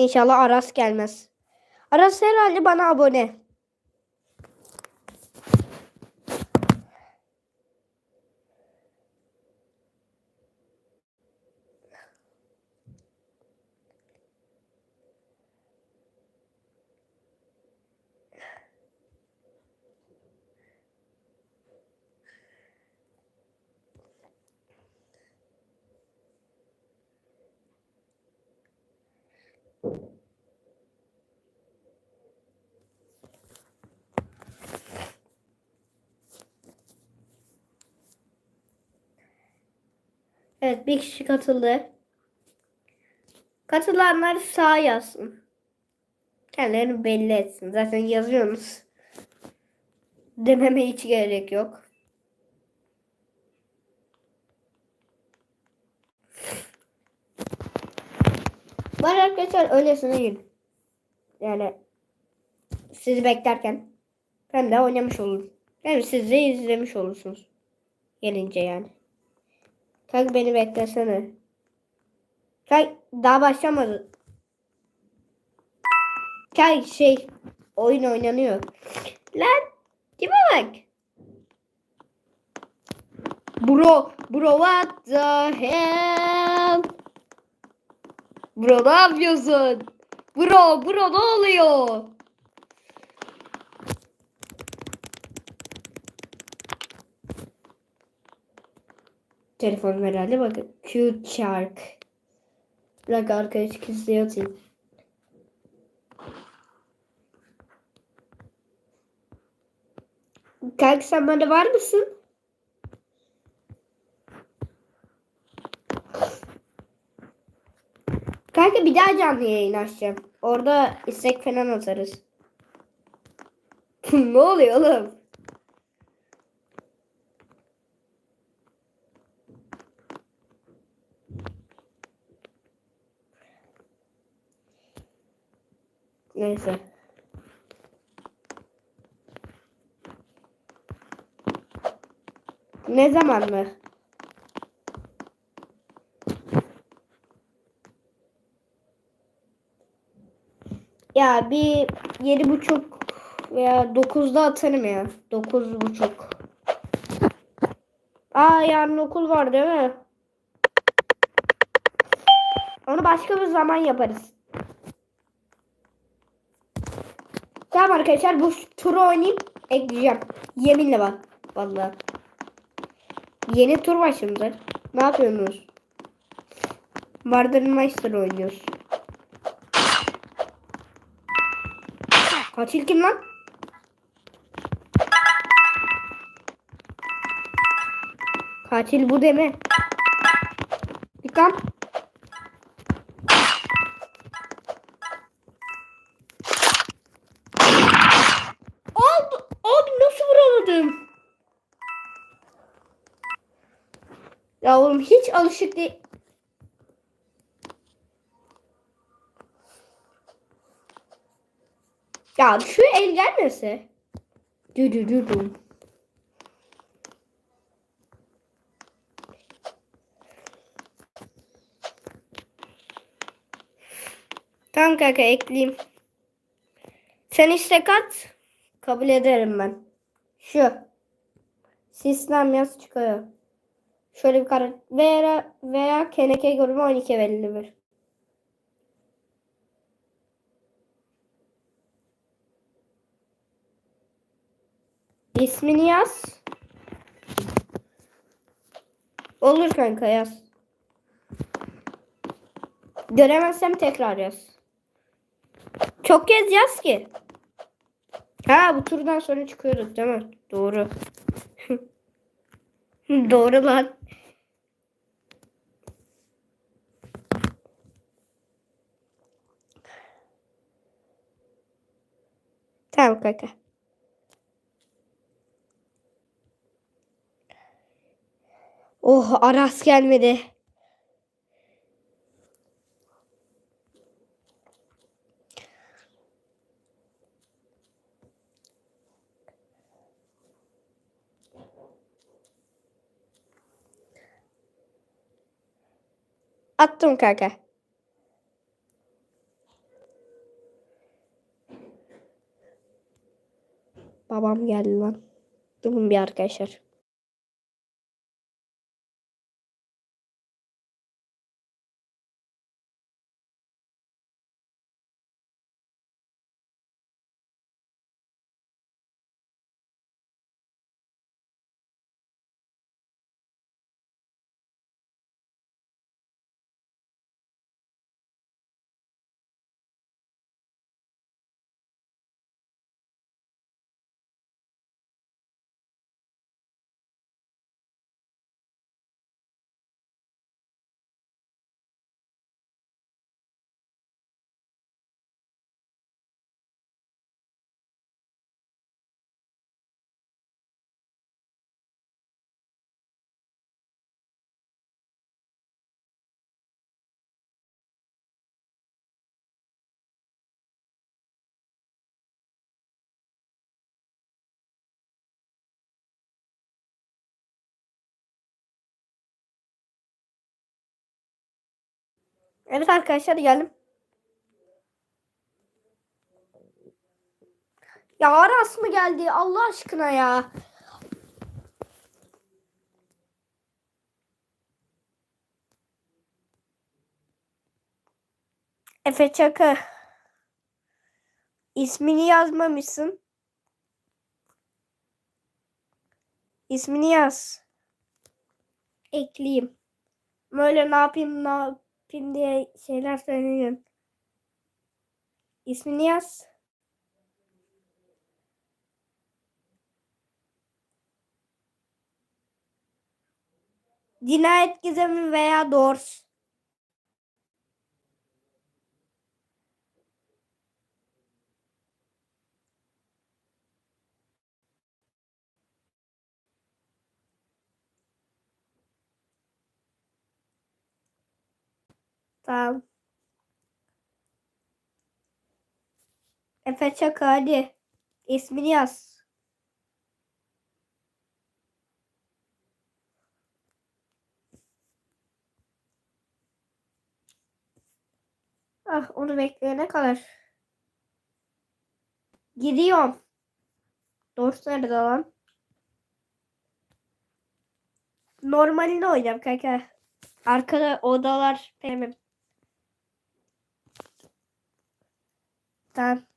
İnşallah Aras gelmez. Aras herhalde bana abone. Evet bir kişi katıldı. Katılanlar sağ yazsın. Kendilerini belli etsin. Zaten yazıyorsunuz. Dememe hiç gerek yok. Var arkadaşlar öylesine girin. Yani sizi beklerken ben de oynamış olurum. Yani siz de izlemiş olursunuz. Gelince yani. Kanka beni beklesene. Kanka daha başlamadı. Kanka şey oyun oynanıyor. Lan kime bak. Bro, bro what the hell? Bro ne yapıyorsun? Bro, bro ne oluyor? Telefon herhalde bakın. Cute Shark. Bırak arkadaş kızı atayım. Kanka sen bende var mısın? Kanka bir daha canlı yayın açacağım. Orada istek falan atarız. ne oluyor oğlum? Neyse. Ne zaman mı? Ya bir yedi buçuk veya dokuzda atarım ya. Dokuz buçuk. Aa yarın okul var değil mi? Onu başka bir zaman yaparız. Tamam arkadaşlar bu turu oynayıp ekleyeceğim. Yeminle bak. Vallahi. Yeni tur başladı. Ne yapıyorsunuz? Mardin Meister oynuyoruz. Katil kim lan? Katil bu deme. Dikkat. Abi, abi nasıl vuramadım? Ya oğlum hiç alışık değil. Ya şu el gelmese. Dü dü dü dü. Tamam kanka ekleyeyim. Sen istek at. Kabul ederim ben. Şu. Sistem yaz çıkıyor. Şöyle bir karar. Veya, veya keneke grubu 12 verilir. İsmini yaz. Olur kanka yaz. Göremezsem tekrar yaz. Çok kez yaz ki. Ha bu turdan sonra çıkıyoruz değil mi? Doğru. Doğru lan. Tamam kanka. Oh Aras gelmedi. Attım kanka. Babam geldi lan. Durun bir arkadaşlar. Evet arkadaşlar geldim. Ya Aras mı geldi Allah aşkına ya. Efe Çakı. İsmini yazmamışsın. İsmini yaz. Ekleyeyim. Böyle ne yapayım ne yapayım diye şeyler söyleyeyim. İsmini yaz. Cinayet gizemi veya doğrusu. Tamam. Efe Çakı hadi. İsmini yaz. Ah onu bekleyene kadar. Gidiyorum. Doğrusu nerede lan? Normalde oynayacağım kanka. Arkada odalar benim. Tamam.